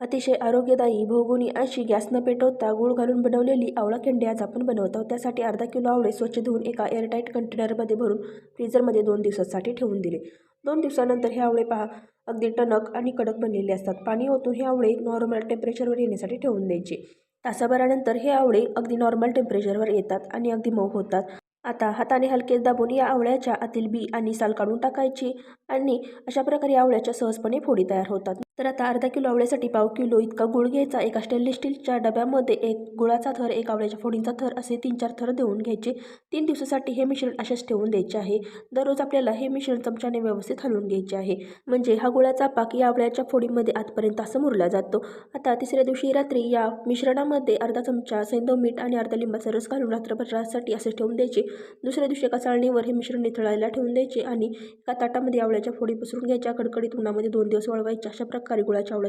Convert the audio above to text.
अतिशय आरोग्यदायी भोगुणी अशी गॅस न पेटवता गूळ घालून बनवलेली आवळा कँडी आज आपण बनवतो. त्यासाठी अर्धा किलो आवळे स्वच्छ धुवून एका एअरटाईट कंटेनरमध्ये भरून फ्रीझरमध्ये दोन दिवसासाठी ठेवून दिले. दोन दिवसानंतर हे आवळे पहा अगदी टणक आणि कडक बनलेले असतात. पाणी ओतून हे आवळे नॉर्मल टेम्परेचरवर येण्यासाठी ठेवून द्यायचे. तासाभरानंतर हे आवळे अगदी नॉर्मल टेम्परेचरवर येतात आणि अगदी मऊ होतात. आता हाताने हलके दाबून या आवळ्याच्या आतील बी आणि साल काढून टाकायची. आणि अशा प्रकारे आवळ्याच्या सहजपणे फोडी तयार होतात. तर आता अर्धा किलो आवळ्यासाठी पाव किलो इतका गुळ घ्यायचा. एका स्टेनलेस स्टीलच्या डब्यामध्ये एक गुळाचा थर एक आवळ्याच्या फोडींचा थर असे तीन चार थर देऊन घ्यायचे. तीन दिवसासाठी हे मिश्रण असेच ठेवून द्यायचे आहे. दररोज आपल्याला हे मिश्रण चमच्याने व्यवस्थित हलवून घ्यायचे आहे. म्हणजे हा गुळाचा पाक या आवळ्याच्या फोडीमध्ये आतपर्यंत असं मुरला जातो. आता तिसऱ्या दिवशी रात्री या मिश्रणामध्ये अर्धा चमचा सैंदव मीठ आणि अर्धा लिंबाचा रस घालून रात्रभरासाठी असे ठेवून द्यायचे. दुसऱ्या दिवशी एका चाळणीवर हे मिश्रण निथळायला ठेवून द्यायचे आणि एका ताटामध्ये आवळ्या आवळ्याच्या फोडी पसरून घ्यायच्या कडकडीत उन्हामध्ये दोन दिवस वाळवायच्या अशा प्रकारे गुळाच्या आवळ्या